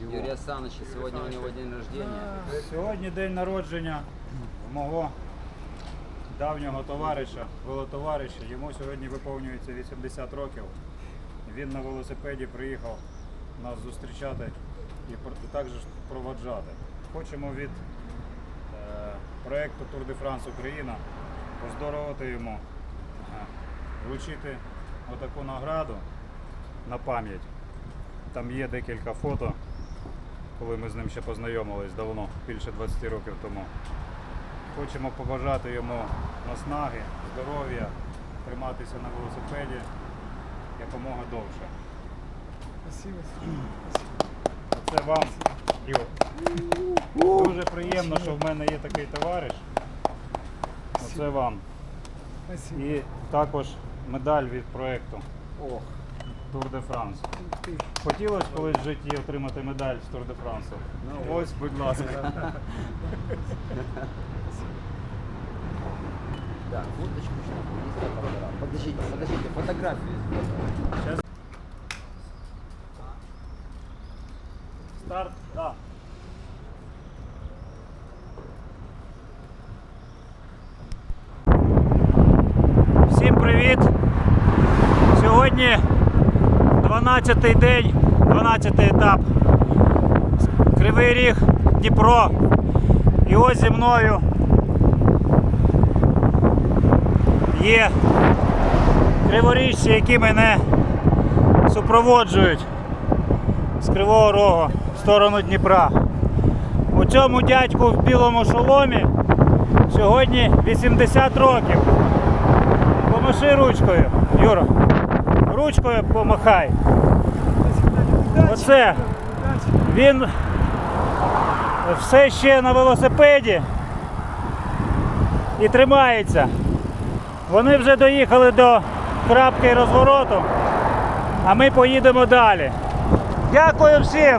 Юрия Саныча. Сегодня у него день рождения. Сьогодні день народження мого давнього товариша, велотовариша. Йому сьогодні виповнюється 80 років. Він на велосипеді приїхав нас зустрічати і також проводжати. Хочемо від е, проєкту Tour de France Україна поздоровити йому, е, вручити отаку награду на пам'ять. Там є декілька фото, коли ми з ним ще познайомились давно, більше 20 років тому. Хочемо побажати йому наснаги, здоров'я, триматися на велосипеді якомога довше. Спасибо. Це вам, Ю. Дуже приємно, що в мене є такий товариш. Оце вам. І також медаль від проєкту Ох, Tour de France. Ух ти. Хотілося колись в житті отримати медаль з Tour de France. ну ось, будь ласка. Да, фоточку сейчас. Подождите, подождите, фотографию. Старт, да. Всім привіт! Сьогодні 12-й день, 12-й етап. Кривий Ріг, Дніпро. І ось зі мною є криворіжці, які мене супроводжують з Кривого Рогу в сторону Дніпра. У цьому дядьку в білому шоломі сьогодні 80 років. Помаши ручкою, Юра. Ручкою помахай. Оце він все ще на велосипеді і тримається. Вони вже доїхали до крапки розвороту, а ми поїдемо далі. Дякую всім!